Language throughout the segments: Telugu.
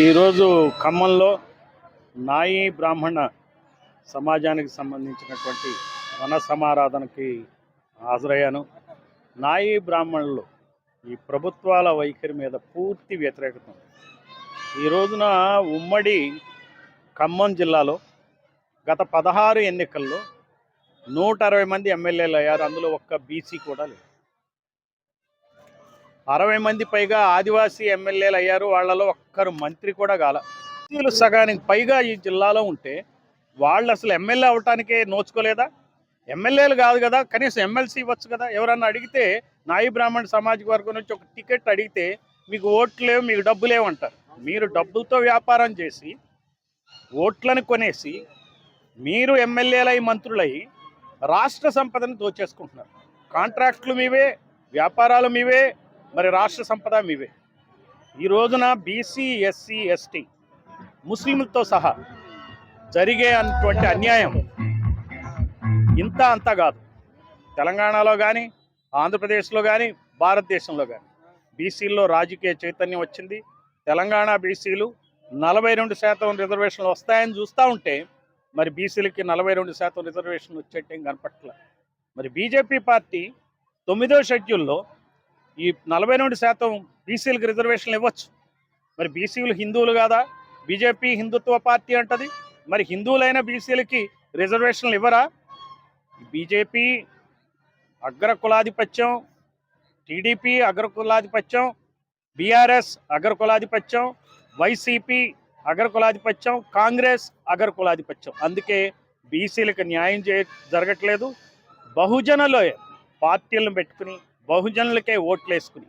ఈరోజు ఖమ్మంలో నాయి బ్రాహ్మణ సమాజానికి సంబంధించినటువంటి వన సమారాధనకి హాజరయ్యాను. నాయి బ్రాహ్మణులు ఈ ప్రభుత్వాల వైఖరి మీద పూర్తి వ్యతిరేకత ఉంది. ఈ రోజున ఉమ్మడి ఖమ్మం జిల్లాలో గత పదహారు ఎన్నికల్లో నూట అరవై మంది ఎమ్మెల్యేలు అయ్యారు. అందులో ఒక్క బీసీ కూడా లేదు. అరవై మంది పైగా ఆదివాసీ ఎమ్మెల్యేలు అయ్యారు. వాళ్ళలో ఒక్కరు మంత్రి కూడా కాల. బీసీలు సగానికి పైగా ఈ జిల్లాలో ఉంటే వాళ్ళు అసలు ఎమ్మెల్యే అవటానికే నోచుకోలేదా? ఎమ్మెల్యేలు కాదు కదా కనీసం ఎమ్మెల్సీ ఇవ్వచ్చు కదా? ఎవరన్నా అడిగితే నాయి బ్రాహ్మణ సామాజిక వర్గం నుంచి ఒక టికెట్ అడిగితే మీకు ఓట్లు లేవు మీకు డబ్బు లేవంటారు మీరు డబ్బులతో వ్యాపారం చేసి ఓట్లను కొనేసి మీరు ఎమ్మెల్యేలై మంత్రులై రాష్ట్ర సంపదను దోచేసుకుంటున్నారు. కాంట్రాక్ట్లు మీవే వ్యాపారాలు మీవే మరి రాష్ట్ర సంపద మీవే. ఈ రోజున బీసీ ఎస్సీ ఎస్టీ ముస్లింలతో సహా జరిగే అటువంటి అన్యాయం ఇంత అంత కాదు. తెలంగాణలో కానీ ఆంధ్రప్రదేశ్లో కానీ భారతదేశంలో కానీ బీసీల్లో రాజకీయ చైతన్యం వచ్చింది. తెలంగాణ బీసీలు నలభై రెండు శాతం రిజర్వేషన్లు వస్తాయని చూస్తూ ఉంటే మరి బీసీలకి నలభై రెండు శాతం రిజర్వేషన్లు వచ్చేటం కనపట్ల మరి బీజేపీ పార్టీ తొమ్మిదో షెడ్యూల్లో ఈ నలభై నుండి శాతం బీసీలకు రిజర్వేషన్లు ఇవ్వచ్చు. మరి బీసీలు హిందువులు కాదా? బీజేపీ హిందుత్వ పార్టీ అంటది. మరి హిందువులైన బీసీలకి రిజర్వేషన్లు ఇవ్వరా? బీజేపీ అగ్ర కులాధిపత్యం టీడీపీ అగ్ర కులాధిపత్యం బీఆర్ఎస్ అగ్ర కులాధిపత్యం వైసీపీ అగ్ర కులాధిపత్యం కాంగ్రెస్ అగ్ర కులాధిపత్యం అందుకే బీసీలకు న్యాయం చే జరగట్లేదు. బహుజనలో పార్టీలను పెట్టుకుని బహుజనులకే ఓట్లు వేసుకుని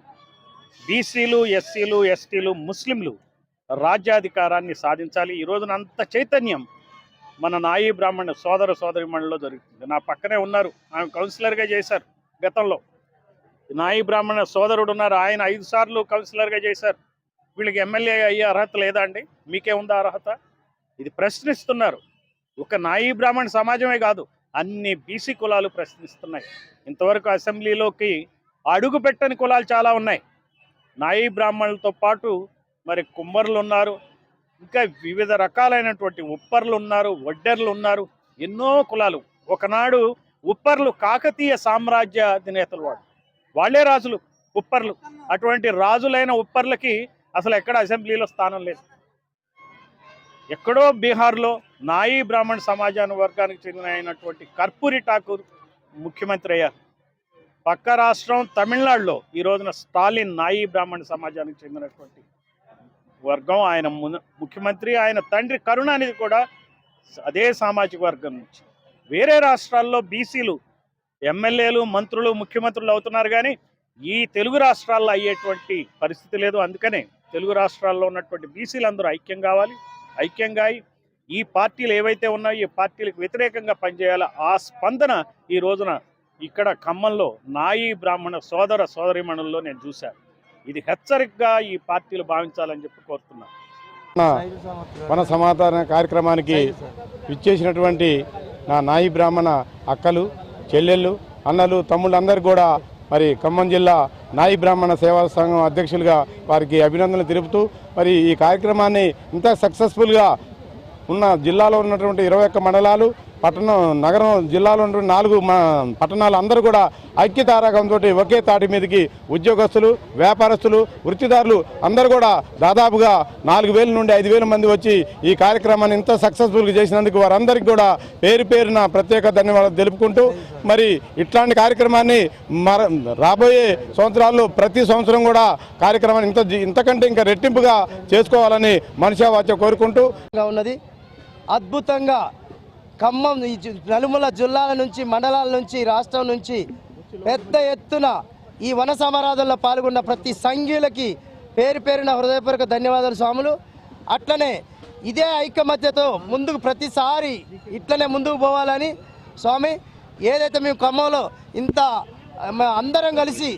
బీసీలు ఎస్సీలు ఎస్టీలు ముస్లింలు రాజ్యాధికారాన్ని సాధించాలి. ఈ రోజున అంత చైతన్యం మన నాయి బ్రాహ్మణ సోదర సోదరిమణిలో జరుగుతుంది నా పక్కనే ఉన్నారు. ఆమె కౌన్సిలర్గా చేశారు గతంలో. నాయి బ్రాహ్మణ సోదరుడు ఉన్నారు. ఆయన ఐదు సార్లు కౌన్సిలర్గా చేశారు. వీళ్ళకి ఎమ్మెల్యే అయ్యే అర్హత లేదా అండి? మీకే ఉందా అర్హత? ఇది ప్రశ్నిస్తున్నారు. ఒక నాయి బ్రాహ్మణ సమాజమే కాదు అన్ని బీసీ కులాలు ప్రశ్నిస్తున్నాయి. ఇంతవరకు అసెంబ్లీలోకి అడుగు పెట్టని కులాలు చాలా ఉన్నాయి. నాయి బ్రాహ్మణులతో పాటు మరి కుమ్మరులు ఉన్నారు. ఇంకా వివిధ రకాలైనటువంటి ఉప్పర్లు ఉన్నారు వడ్డెర్లు ఉన్నారు. ఎన్నో కులాలు. ఒకనాడు ఉప్పర్లు కాకతీయ సామ్రాజ్య అధినేతలు వాడు వాళ్ళే రాజులు ఉప్పర్లు. అటువంటి రాజులైన ఉప్పర్లకి అసలు ఎక్కడ అసెంబ్లీలో స్థానం లేదు. ఎక్కడో బీహార్లో నాయి బ్రాహ్మణ సమాజాన్ని వర్గానికి చెందిన అయినటువంటి కర్పూరి ఠాకూర్ ముఖ్యమంత్రి అయ్యారు. పక్క రాష్ట్రం తమిళనాడులో ఈ రోజున స్టాలిన్ నాయి బ్రాహ్మణ సమాజానికి చెందినటువంటి వర్గం ఆయన ముఖ్యమంత్రి ఆయన తండ్రి కరుణానిధి కూడా అదే సామాజిక వర్గం నుంచి. వేరే రాష్ట్రాల్లో బీసీలు ఎమ్మెల్యేలు మంత్రులు ముఖ్యమంత్రులు అవుతున్నారు కానీ ఈ తెలుగు రాష్ట్రాల్లో అయ్యేటువంటి పరిస్థితి లేదు. అందుకనే తెలుగు రాష్ట్రాల్లో ఉన్నటువంటి బీసీలు అందరూ ఐక్యం కావాలి ఐక్యంగా అయి ఈ పార్టీలు ఏవైతే ఉన్నాయో ఈ పార్టీలకు వ్యతిరేకంగా పనిచేయాలో? ఆ స్పందన ఈ రోజున ఇక్కడ ఖమ్మంలో నాయి బ్రాహ్మణ సోదర సోదరిమణుల్లో నేను చూశాను. ఇది హెచ్చరికగా ఈ పార్టీలు భావించాలని చెప్పి కోరుతున్నాను నా వన సమాధాన కార్యక్రమానికి ఇచ్చేసినటువంటి నా నాయి బ్రాహ్మణ అక్కలు చెల్లెళ్ళు అన్నలు తమ్ముళ్ళు అందరు కూడా మరి ఖమ్మం జిల్లా నాయి బ్రాహ్మణ సేవా సంఘం అధ్యక్షులుగా వారికి అభినందనలు తెలుపుతూ మరి ఈ కార్యక్రమాన్ని ఇంత సక్సెస్ఫుల్గా ఉన్న జిల్లాలో ఉన్నటువంటి ఇరవై ఒక్క మండలాలు పట్టణం నగరం జిల్లాలో ఉన్నటువంటి నాలుగు పట్టణాలు అందరూ కూడా ఐక్యతారకంతో ఒకే తాటి మీదకి ఉద్యోగస్తులు వ్యాపారస్తులు వృత్తిదారులు అందరూ కూడా దాదాపుగా నాలుగు వేల నుండి ఐదు వేల మంది వచ్చి ఈ కార్యక్రమాన్ని ఇంత సక్సెస్ఫుల్గా చేసినందుకు వారందరికీ కూడా పేరు పేరున ప్రత్యేక ధన్యవాదాలు తెలుపుకుంటూ మరి ఇట్లాంటి కార్యక్రమాన్ని మర రాబోయే సంవత్సరాల్లో ప్రతి సంవత్సరం కూడా కార్యక్రమాన్ని ఇంత ఇంతకంటే ఇంకా రెట్టింపుగా చేసుకోవాలని మనిషి వాచ్య కోరుకుంటూ ఉన్నది. అద్భుతంగా ఖమ్మం ఈ జి- నలుమూల జిల్లాల నుంచి మండలాల నుంచి రాష్ట్రం నుంచి పెద్ద ఎత్తున ఈ వన సమారాధనలో పాల్గొన్న ప్రతి సంఘీయులకి పేరు పేరున హృదయపూర్వక ధన్యవాదాలు స్వాములు. అట్లనే ఇదే ఐకమత్యతో ముందుకు ప్రతిసారి ఇట్లనే ముందుకు పోవాలని స్వామి ఏదైతే మేము ఖమ్మంలో ఇంత అందరం కలిసి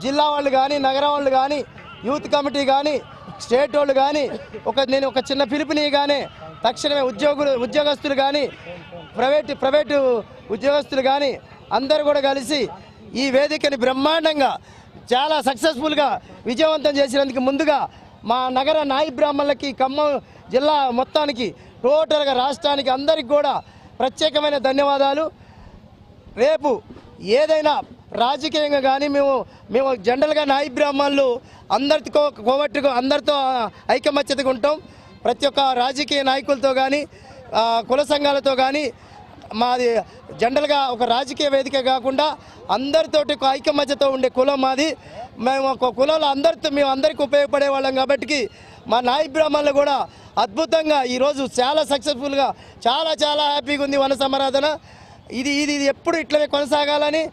జిల్లా వాళ్ళు కానీ నగరం వాళ్ళు కానీ యూత్ కమిటీ కానీ స్టేట్ వాళ్ళు కానీ ఒక నేను ఒక చిన్న పిలుపునిగానే తక్షణమే ఉద్యోగులు ఉద్యోగస్తులు కానీ ప్రైవేటు ప్రైవేటు ఉద్యోగస్తులు కానీ అందరూ కూడా కలిసి ఈ వేదికని బ్రహ్మాండంగా చాలా సక్సెస్ఫుల్గా విజయవంతం చేసినందుకు ముందుగా మా నగర నాయి బ్రాహ్మణులకి ఖమ్మం జిల్లా మొత్తానికి టోటల్గా రాష్ట్రానికి అందరికి కూడా ప్రత్యేకమైన ధన్యవాదాలు. రేపు ఏదైనా రాజకీయంగా కానీ మేము మేము జనరల్గా నాయి బ్రాహ్మణులు అందరితో కోవట్టుకు అందరితో ఐకమత్యతగా ఉంటాం. ప్రతి ఒక్క రాజకీయ నాయకులతో కానీ కుల సంఘాలతో కానీ మాది జనరల్గా ఒక రాజకీయ వేదిక కాకుండా అందరితోటి ఒక ఐకమత్యతో ఉండే కులం మాది. మేము ఒక కులంలో అందరితో మేము అందరికీ ఉపయోగపడే వాళ్ళం కాబట్టి మా నాయ బ్రాహ్మణులు కూడా అద్భుతంగా ఈరోజు చాలా సక్సెస్ఫుల్గా చాలా చాలా హ్యాపీగా ఉంది వన సమారాధన. ఇది ఇది ఇది ఎప్పుడు ఇట్లనే కొనసాగాలని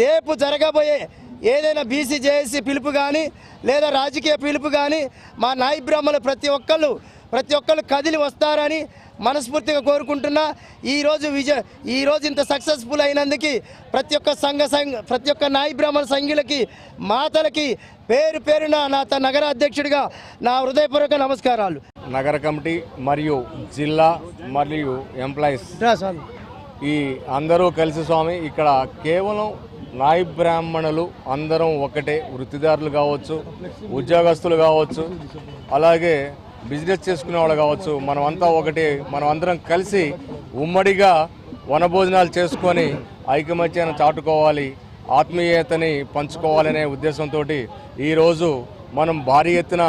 రేపు జరగబోయే ఏదైనా బీసీ జేఏసీ పిలుపు కానీ లేదా రాజకీయ పిలుపు కానీ మా నాయ బ్రాహ్మణులు ప్రతి ఒక్కళ్ళు ప్రతి ఒక్కళ్ళు కదిలి వస్తారని మనస్ఫూర్తిగా కోరుకుంటున్నా. ఈరోజు విజయ ఈరోజు ఇంత సక్సెస్ఫుల్ అయినందుకు ప్రతి ఒక్క సంఘ సంఘ ప్రతి ఒక్క నాయి బ్రాహ్మణ సంఘులకి మాతలకి పేరు పేరున నా నగర అధ్యక్షుడిగా నా హృదయపూర్వక నమస్కారాలు. నగర కమిటీ మరియు జిల్లా మరియు ఎంప్లాయీస్. ఈ అందరూ కలిసి స్వామి ఇక్కడ కేవలం నాయి బ్రాహ్మణులు అందరం ఒకటే వృత్తిదారులు కావచ్చు ఉద్యోగస్తులు కావచ్చు అలాగే బిజినెస్ చేసుకునే వాళ్ళు కావచ్చు మనమంతా ఒకటి మనం అందరం కలిసి ఉమ్మడిగా వనభోజనాలు చేసుకొని ఐకమత్యాన్ని చాటుకోవాలి ఆత్మీయతని పంచుకోవాలనే ఉద్దేశంతో ఈరోజు మనం భారీ ఎత్తున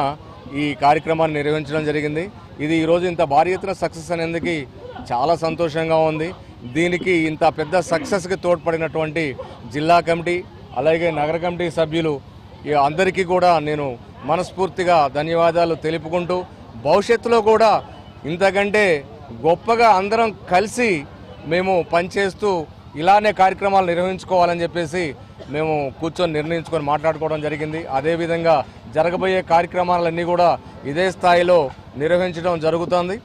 ఈ కార్యక్రమాన్ని నిర్వహించడం జరిగింది. ఇది ఈరోజు ఇంత భారీ ఎత్తున సక్సెస్ అనేందుకు చాలా సంతోషంగా ఉంది. దీనికి ఇంత పెద్ద సక్సెస్కి తోడ్పడినటువంటి జిల్లా కమిటీ అలాగే నగర కమిటీ సభ్యులు అందరికీ కూడా నేను మనస్ఫూర్తిగా ధన్యవాదాలు తెలుపుకుంటూ భవిష్యత్తులో కూడా ఇంతకంటే గొప్పగా అందరం కలిసి మేము పనిచేస్తూ ఇలానే కార్యక్రమాలు నిర్వహించుకోవాలని చెప్పేసి మేము కూర్చొని నిర్ణయించుకొని మాట్లాడుకోవడం జరిగింది. అదేవిధంగా జరగబోయే కార్యక్రమాలన్నీ కూడా ఇదే స్థాయిలో నిర్వహించడం జరుగుతుంది.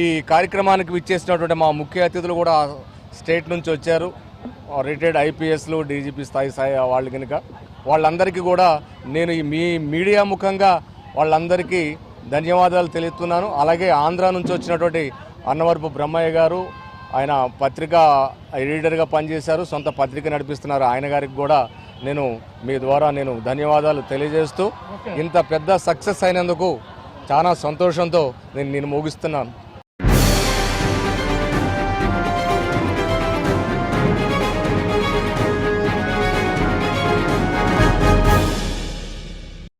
ఈ కార్యక్రమానికి విచ్చేసినటువంటి మా ముఖ్య అతిథులు కూడా స్టేట్ నుంచి వచ్చారు. రిటైర్డ్ ఐపీఎస్లు డీజీపీ స్థాయి స్థాయి వాళ్ళు కనుక. వాళ్ళందరికీ కూడా నేను ఈ మీ మీడియా ముఖంగా వాళ్ళందరికీ ధన్యవాదాలు తెలుపుతున్నాను. అలాగే ఆంధ్ర నుంచి వచ్చినటువంటి అన్నవరపు బ్రహ్మయ్య గారు ఆయన పత్రిక ఎడిటర్గా పనిచేశారు సొంత పత్రిక నడిపిస్తున్నారు. ఆయన గారికి కూడా నేను మీ ద్వారా నేను ధన్యవాదాలు తెలియజేస్తూ ఇంత పెద్ద సక్సెస్ అయినందుకు చాలా సంతోషంతో నేను నేను ముగిస్తున్నాను.